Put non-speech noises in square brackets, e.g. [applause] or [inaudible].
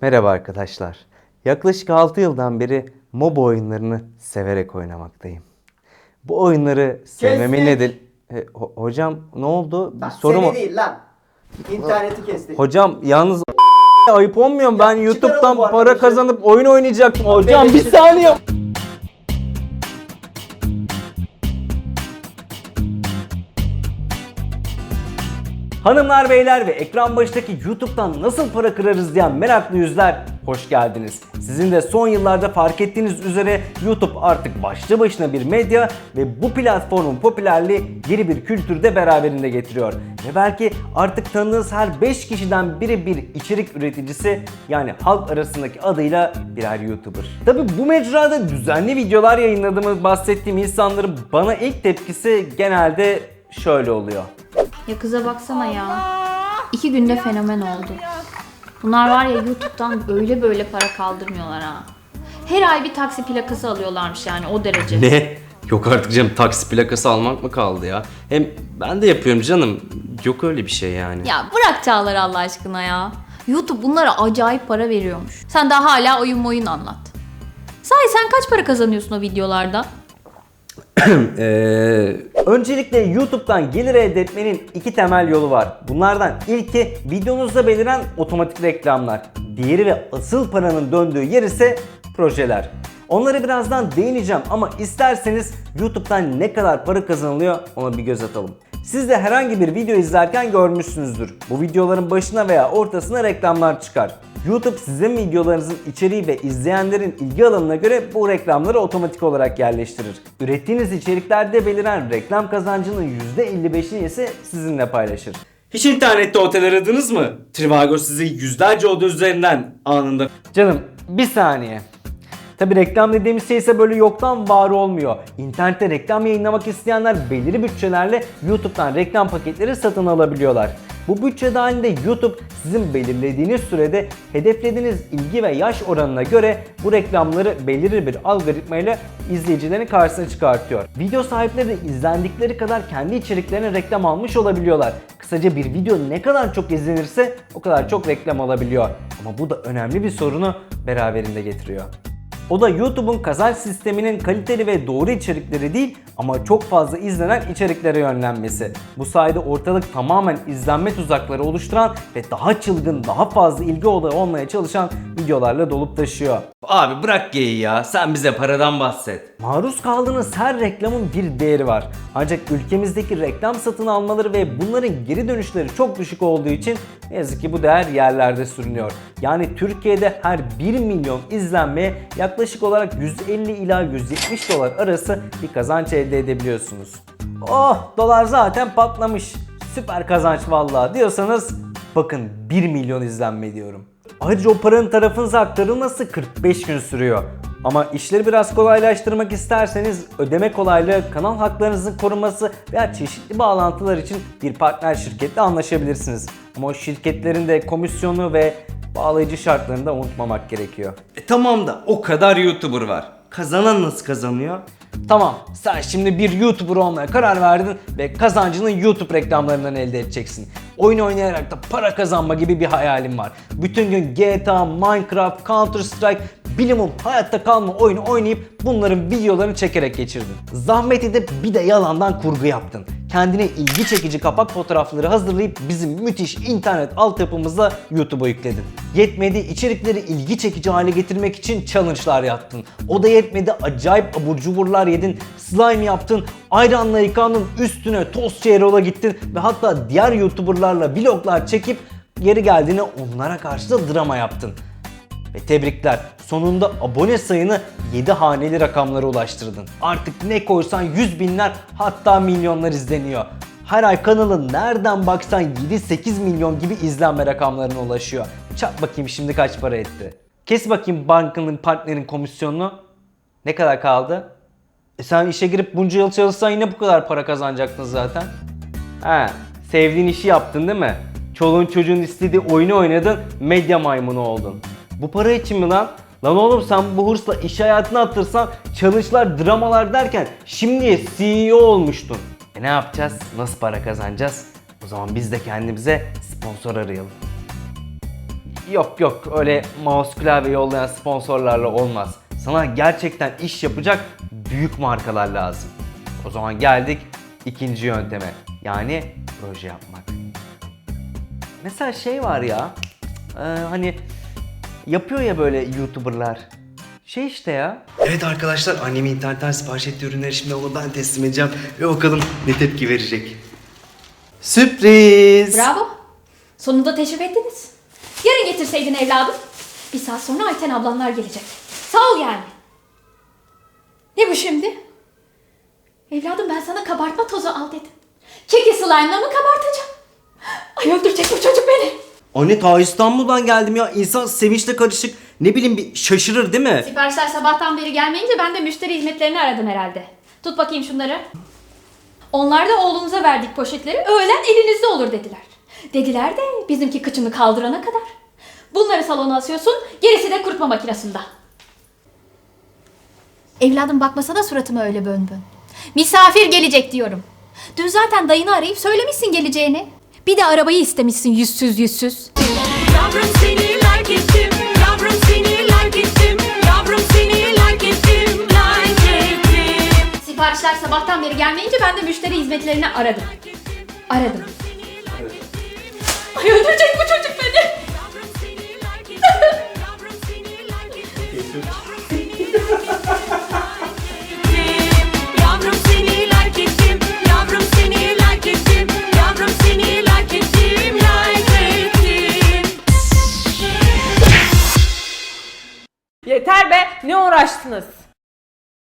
Merhaba arkadaşlar. Yaklaşık 6 yıldan beri MOBA oyunlarını severek oynamaktayım. Bu oyunları sevmemin nedeni... E, ho- hocam ne oldu? Bir Bak, soru seni değil lan. İnterneti kestik. Hocam yalnız ayıp olmuyor mu? Ben YouTube'dan para arkadaşı. kazanıp oyun oynayacaktım. Hocam bir saniye. Hanımlar beyler ve ekran başındaki YouTube'dan nasıl para kırarız diyen meraklı yüzler hoş geldiniz. Sizin de son yıllarda fark ettiğiniz üzere YouTube artık başlı başına bir medya ve bu platformun popülerliği yeni bir kültürü de beraberinde getiriyor. Ve belki artık tanıdığınız her 5 kişiden biri bir içerik üreticisi yani halk arasındaki adıyla birer YouTuber. Tabi bu mecrada düzenli videolar yayınladığımı bahsettiğim insanların bana ilk tepkisi genelde şöyle oluyor. Ya kıza baksana ya. İki günde fenomen oldu. Bunlar var ya YouTube'dan böyle böyle para kaldırmıyorlar ha. Her ay bir taksi plakası alıyorlarmış yani o derece. Ne? Yok artık canım taksi plakası almak mı kaldı ya? Hem ben de yapıyorum canım. Yok öyle bir şey yani. Ya bırak Çağlar Allah aşkına ya. YouTube bunlara acayip para veriyormuş. Sen daha hala oyun oyun anlat. Sahi sen kaç para kazanıyorsun o videolarda? [clears throat] Ee, öncelikle YouTube'dan gelir elde etmenin iki temel yolu var. Bunlardan ilki videonuzda beliren otomatik reklamlar. Diğeri ve asıl paranın döndüğü yer ise projeler. Onları birazdan değineceğim ama isterseniz YouTube'dan ne kadar para kazanılıyor ona bir göz atalım. Siz de herhangi bir video izlerken görmüşsünüzdür. Bu videoların başına veya ortasına reklamlar çıkar. YouTube sizin videolarınızın içeriği ve izleyenlerin ilgi alanına göre bu reklamları otomatik olarak yerleştirir. Ürettiğiniz içeriklerde beliren reklam kazancının %55'ini ise sizinle paylaşır. Hiç internette otel aradınız mı? Trivago sizi yüzlerce oda üzerinden anında Canım bir saniye. Tabi reklam dediğimiz şey ise böyle yoktan var olmuyor. İnternette reklam yayınlamak isteyenler belirli bütçelerle YouTube'dan reklam paketleri satın alabiliyorlar. Bu bütçe dahilinde YouTube sizin belirlediğiniz sürede hedeflediğiniz ilgi ve yaş oranına göre bu reklamları belirli bir algoritmayla izleyicilerin karşısına çıkartıyor. Video sahipleri de izlendikleri kadar kendi içeriklerine reklam almış olabiliyorlar. Kısaca bir video ne kadar çok izlenirse o kadar çok reklam alabiliyor. Ama bu da önemli bir sorunu beraberinde getiriyor. O da YouTube'un kazanç sisteminin kaliteli ve doğru içerikleri değil ama çok fazla izlenen içeriklere yönlenmesi. Bu sayede ortalık tamamen izlenme tuzakları oluşturan ve daha çılgın, daha fazla ilgi odağı olmaya çalışan videolarla dolup taşıyor. Abi bırak geyi ya. Sen bize paradan bahset. Maruz kaldığınız her reklamın bir değeri var. Ancak ülkemizdeki reklam satın almaları ve bunların geri dönüşleri çok düşük olduğu için ne yazık ki bu değer yerlerde sürünüyor. Yani Türkiye'de her 1 milyon izlenmeye yaklaşık olarak 150 ila 170 dolar arası bir kazanç elde edebiliyorsunuz. Oh dolar zaten patlamış. Süper kazanç vallahi diyorsanız bakın 1 milyon izlenme diyorum. Ayrıca o paranın tarafınıza aktarılması 45 gün sürüyor. Ama işleri biraz kolaylaştırmak isterseniz ödeme kolaylığı, kanal haklarınızın korunması veya çeşitli bağlantılar için bir partner şirketle anlaşabilirsiniz. Ama o şirketlerin de komisyonu ve bağlayıcı şartlarını da unutmamak gerekiyor. E tamam da o kadar YouTuber var. Kazanan nasıl kazanıyor? Tamam sen şimdi bir YouTuber olmaya karar verdin ve kazancını YouTube reklamlarından elde edeceksin. Oyun oynayarak da para kazanma gibi bir hayalin var. Bütün gün GTA, Minecraft, Counter Strike, bilimum hayatta kalma oyunu oynayıp bunların videolarını çekerek geçirdin. Zahmet edip bir de yalandan kurgu yaptın. Kendine ilgi çekici kapak fotoğrafları hazırlayıp bizim müthiş internet altyapımızla YouTube'a yükledin. Yetmedi içerikleri ilgi çekici hale getirmek için challenge'lar yaptın. O da yetmedi acayip abur cuburlar yedin, slime yaptın, ayranla yıkandın, üstüne tost rola gittin ve hatta diğer YouTuber'larla vloglar çekip geri geldiğini onlara karşı da drama yaptın. Ve tebrikler. Sonunda abone sayını 7 haneli rakamlara ulaştırdın. Artık ne koysan yüz binler hatta milyonlar izleniyor. Her ay kanalın nereden baksan 7-8 milyon gibi izlenme rakamlarına ulaşıyor. Çak bakayım şimdi kaç para etti. Kes bakayım bankanın partnerin komisyonunu. Ne kadar kaldı? E sen işe girip bunca yıl çalışsan yine bu kadar para kazanacaktın zaten. He, sevdiğin işi yaptın değil mi? Çoluğun çocuğun istediği oyunu oynadın, medya maymunu oldun. Bu para için mi lan? Lan oğlum sen bu hırsla iş hayatına atırsan challenge'lar, dramalar derken şimdiye CEO olmuştun. E ne yapacağız? Nasıl para kazanacağız? O zaman biz de kendimize sponsor arayalım. Yok yok öyle mouse klavye yollayan sponsorlarla olmaz. Sana gerçekten iş yapacak büyük markalar lazım. O zaman geldik ikinci yönteme. Yani proje yapmak. Mesela şey var ya. e, hani yapıyor ya böyle YouTuber'lar. Şey işte ya. Evet arkadaşlar annemi internetten sipariş ettiği ürünleri şimdi ona ben teslim edeceğim. Ve bakalım ne tepki verecek. Sürpriz. Bravo. Sonunda teşrif ettiniz. Yarın getirseydin evladım. Bir saat sonra Ayten ablanlar gelecek. Sağ ol yani. Ne bu şimdi? Evladım ben sana kabartma tozu al dedim. Keki slime'la mı kabartacağım? Ay öldürecek bu çocuk beni. Anne ta İstanbul'dan geldim ya. İnsan sevinçle karışık ne bileyim bir şaşırır değil mi? Siparişler sabahtan beri gelmeyince ben de müşteri hizmetlerini aradım herhalde. Tut bakayım şunları. Onlar da oğlunuza verdik poşetleri öğlen elinizde olur dediler. Dediler de bizimki kıçını kaldırana kadar. Bunları salona asıyorsun gerisi de kurutma makinesinde. Evladım bakmasana suratıma öyle bön bön. Misafir gelecek diyorum. Dün zaten dayını arayıp söylemişsin geleceğini. Bir de arabayı istemişsin yüzsüz yüzsüz. Yavrum seni like ettim, yavrum seni like ettim, yavrum seni like ettim, like ettim. Siparişler sabahtan beri gelmeyince ben de müşteri hizmetlerini aradım. Aradım. Ay öldürecek bu çocuk beni. Yavrum seni like ettim, yavrum seni like ettim, yavrum [laughs] Uğraştınız?